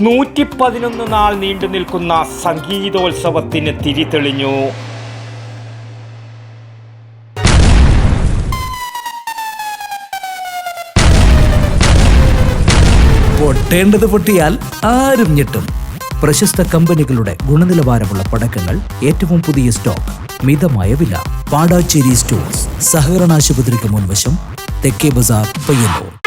നൂറ്റി പതിനൊന്ന് നാൾ നീണ്ടു നിൽക്കുന്ന സംഗീതോത്സവത്തിന് തിരിതെളിഞ്ഞു. പൊട്ടേണ്ടത് പൊട്ടിയാൽ ആരും ഞെട്ടും. പ്രശസ്ത കമ്പനികളുടെ ഗുണനിലവാരമുള്ള പടക്കങ്ങൾ ഏറ്റവും പുതിയ സ്റ്റോക്ക് മിതമായ വില. പാടാച്ചേരി സ്റ്റോഴ്സ് സഹകരണാശുപത്രിക്ക് മുൻവശം തെക്കേ ബസാർ പയ്യന്നൂർ.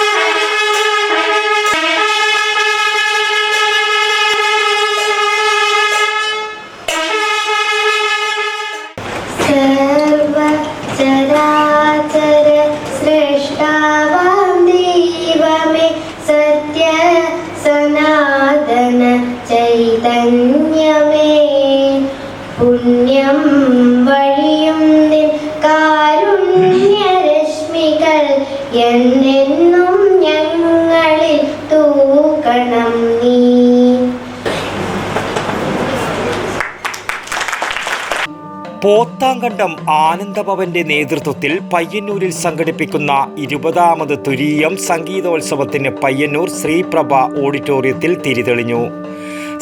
സർവചരാചര സൃഷ്ടാവാം ദൈവമേ. സത്യ സനാതന ചൈതന്യമേ. പുണ്യം വഴിയും കാരുണ്യരശ്മികൾ എന്നെന്നും പോത്താങ്കണ്ടം ആനന്ദഭവന്റെ നേതൃത്വത്തിൽ പയ്യന്നൂരിൽ സംഘടിപ്പിക്കുന്ന ഇരുപതാമത് തുരീയം സംഗീതോത്സവത്തിന് പയ്യന്നൂർ ശ്രീപ്രഭ ഓഡിറ്റോറിയത്തിൽ തിരിതെളിഞ്ഞു.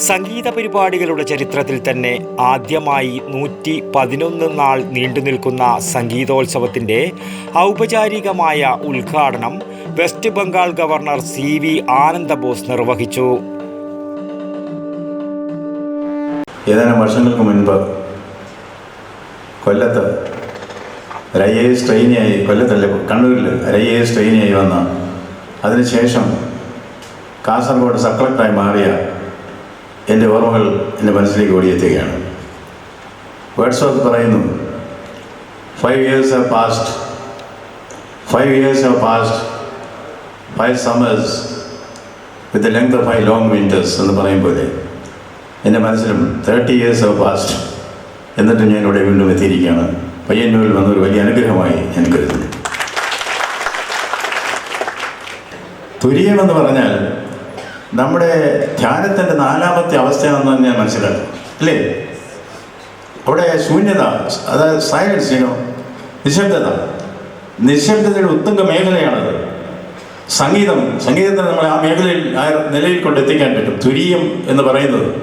സംഗീത പരിപാടികളുടെ ചരിത്രത്തിൽ തന്നെ ആദ്യമായി നൂറ്റി പതിനൊന്ന് നാൾ നീണ്ടുനിൽക്കുന്ന സംഗീതോത്സവത്തിന്റെ ഔപചാരികമായ ഉദ്ഘാടനം West Bengal governor C V Ananda Bose നിർവഹിച്ചു. ഏതാനും വർഷങ്ങൾക്ക് മുൻപ് കൊല്ലത്ത്. ഒരു ഐ എ എസ് ട്രെയിനിയായി കൊല്ലത്തല്ല കണ്ണൂരിൽ ഒരു ഐ എ എസ് ട്രെയിനിയായി വന്ന അതിനുശേഷം കാസർഗോഡ് സബ് കളക്ടറായി മാറിയ എന്റെ ഓർമ്മകൾ എന്റെ മനസ്സിലേക്ക് ഓടിയെത്തുകയാണ്. വേർഡ്സ് ഓഫ് പറയുന്നു five years have passed five years have passed five summers with length of five long winters എന്ന് പറയും പോലെ എന്റെ മനസ്സിലും തേർട്ടി ഇയേഴ്സ് ഹവ് പാസ്റ്റ് എന്നിട്ടും ഞാൻ ഇവിടെ വീണ്ടും എത്തിയിരിക്കുകയാണ്. പയ്യന്നൂരിൽ വന്ന ഒരു വലിയ അനുഗ്രഹമായി ഞാൻ കരുതുന്നു. തുര്യമെന്ന് പറഞ്ഞാൽ നമ്മുടെ ധ്യാനത്തിന്റെ നാലാമത്തെ അവസ്ഥയാണെന്ന് ഞാൻ മനസ്സിലാക്കും അല്ലേ? അവിടെ ശൂന്യത അതായത് സൈലൻസ് ചെയ്യണോ നിശബ്ദത. നിശബ്ദതയുടെ ഉത്തുംഗ മേഖലയാണത്. സംഗീതം സംഗീതത്തിന് നമ്മളെ ആ മേഖലയിൽ ആ നിലയിൽ കൊണ്ടെത്തിക്കാൻ പറ്റും. തുര്യം എന്ന് പറയുന്നത്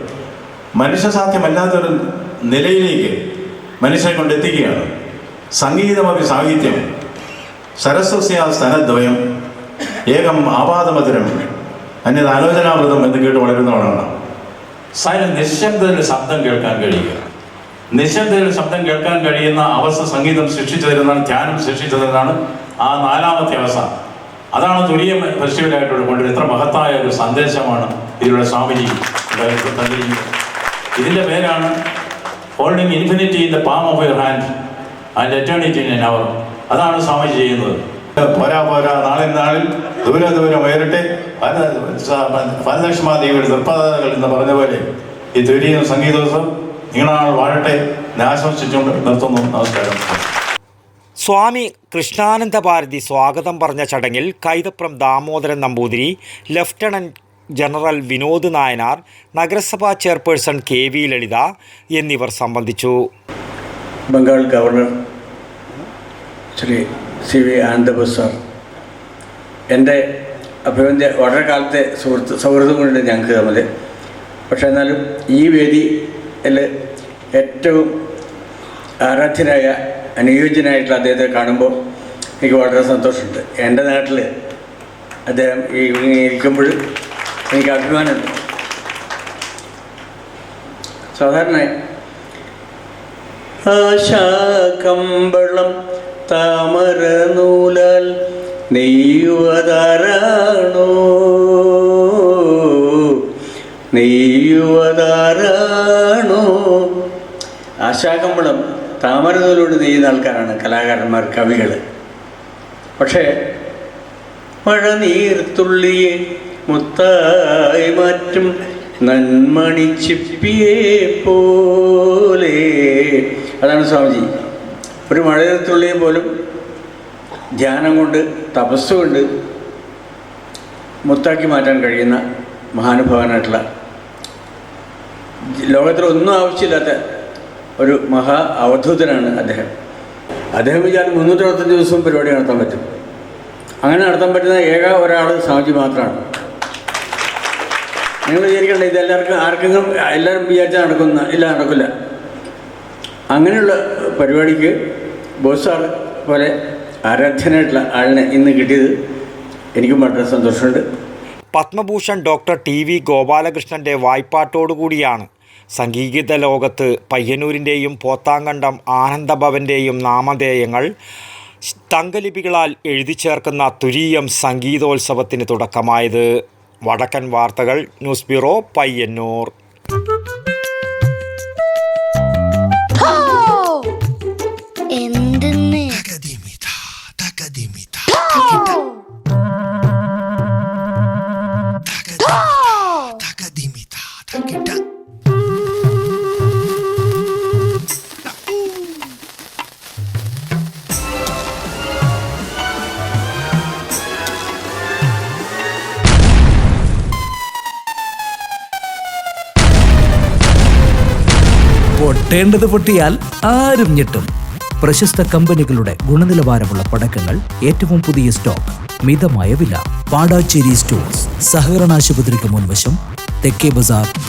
മനുഷ്യസാധ്യമല്ലാത്തൊരു നിലയിലേക്ക് മനുഷ്യനെ കൊണ്ടെത്തിക്കുകയാണ്. സംഗീതമൊക്കെ സാഹിത്യം സരസ്വസ്യ സ്ഥലദ്വയം ഏകം ആപാദമധുരം അന്യത് ആലോചനാമൃതം എന്ന് കേട്ട് വളരുന്നവളാണ് സൈലൻ നിശബ്ദതയിൽ ശബ്ദം കേൾക്കാൻ കഴിയുക. നിശബ്ദതയിൽ ശബ്ദം കേൾക്കാൻ കഴിയുന്ന അവസ്ഥ സംഗീതം സൃഷ്ടിച്ചു തരുന്നതാണ് ധ്യാനം സൃഷ്ടിച്ചു തരുന്നതാണ് ആ നാലാമത്തെ അവസ്ഥ. അതാണ് തുല്യ പരിശീലനായിട്ടുള്ള കൊണ്ട് എത്ര മഹത്തായ ഒരു സന്ദേശമാണ് ഇതിലൂടെ സ്വാമിജി തന്നിരിക്കുന്നത്. ഇതിന്റെ പേരാണ് holding infinity in the palm of your hand and eternity in hour അതാണ് സ്വാമി ചെയ്യുന്നത്. പോരാ പോരാ നാളെ നാളിൽ ദൂരെ ദൂരം ഉയരട്ടെ. ഫലലക്ഷ്മാദേവിയുടെ നിർപ്പാതകൾ എന്ന് പറഞ്ഞ പോലെ ഈ തുരിയും സംഗീതോത്സവം നിങ്ങളാണ് വാഴട്ടെ ആശംസിച്ചുകൊണ്ട് നിർത്തുന്നു. നമസ്കാരം. സ്വാമി കൃഷ്ണാനന്ദ ഭാരതി സ്വാഗതം പറഞ്ഞ ചടങ്ങിൽ കൈതപ്രം ദാമോദരൻ നമ്പൂതിരി ലഫ്റ്റനന്റ് ജനറൽ വിനോദ് നായനാർ നഗരസഭാ ചെയർപേഴ്സൺ കെ വി ലളിത എന്നിവർ സംബന്ധിച്ചു. Bengal governor Shri C V Ananda Bose sir എന്റെ അഭിമന്യ വളരെ കാലത്തെ സുഹൃത്ത് സൗഹൃദം കൊണ്ട് ഞങ്ങൾക്ക് തമ്മിൽ. പക്ഷേ എന്നാലും ഈ വേദിയിൽ ഏറ്റവും ആരാധ്യനായ അനുയോജ്യനായിട്ടുള്ള അദ്ദേഹത്തെ കാണുമ്പോൾ എനിക്ക് വളരെ സന്തോഷമുണ്ട്. എന്റെ നാട്ടിൽ അദ്ദേഹം ഈ ഇരിക്കുമ്പോൾ എനിക്ക് അഭിമാനമുണ്ട് സാധാരണ ആശാകമ്പളം താമര നൂലാൽ നെയ്യുവതാരാണോ? നെയ്യുവതാരാണോ? ആശാകമ്പളം താമര നൂലോട് നെയ്യുന്ന ആൾക്കാരാണ് കലാകാരന്മാർ കവികൾ പക്ഷേ മഴ നീർത്തുള്ളിയെ മുത്തായി മാറ്റും. നന്മണി ചിപ്പിയെ പോലെ. അതാണ് സ്വാമിജി. ഒരു മഴയത്തുള്ളിയെ പോലും ധ്യാനം കൊണ്ട് തപസ്സുകൊണ്ട് മുത്താക്കി മാറ്റാൻ കഴിയുന്ന മഹാനുഭാവനായിട്ടുള്ള ലോകത്തിൽ ഒന്നും ആവശ്യമില്ലാത്ത ഒരു മഹാ അവധൂതനാണ് അദ്ദേഹം. അദ്ദേഹം വിചാരം മുന്നൂറ്റി അറുപത്തഞ്ച് ദിവസവും പരിപാടി നടത്താൻ പറ്റും. അങ്ങനെ നടത്താൻ പറ്റുന്ന ഏക ഒരാൾ സ്വാമിജി മാത്രമാണ്. നിങ്ങൾ വിചാരിക്കണ്ട ഇത് എല്ലാവർക്കും ആർക്കെങ്കിലും എല്ലാവരും വിചാരിച്ചാൽ നടക്കുന്ന ഇല്ല നടക്കില്ല. അങ്ങനെയുള്ള പരിപാടിക്ക് ബോസാർ സാർ പോലെ ആരാധ്യനായിട്ടുള്ള ആളിനെ ഇന്ന് കിട്ടിയത് എനിക്കും വളരെ സന്തോഷമുണ്ട്. പത്മഭൂഷൺ ഡോക്ടർ ടി വി ഗോപാലകൃഷ്ണന്റെ വായ്പാട്ടോടുകൂടിയാണ് സംഗീത ലോകത്ത് പയ്യന്നൂരിന്റെയും പോത്താങ്കണ്ടം ആനന്ദഭവന്റെയും നാമധേയങ്ങൾ തങ്കലിപികളാൽ എഴുതി ചേർക്കുന്ന തുരീയം സംഗീതോത്സവത്തിന് തുടക്കമായത്. വടക്കൻ വാർത്തകൾ ന്യൂസ് ബ്യൂറോ പയ്യന്നൂർ. പൊട്ടേണ്ടത് പൊട്ടിയാൽ ആരും ഞെട്ടും. പ്രശസ്ത കമ്പനികളുടെ ഗുണനിലവാരമുള്ള പടക്കങ്ങൾ ഏറ്റവും പുതിയ സ്റ്റോക്ക് മിതമായ വില. പാടാച്ചേരി സ്റ്റോഴ്സ് സഹകരണാശുപത്രിക്ക് മുൻവശം തെക്കേ ബസാർ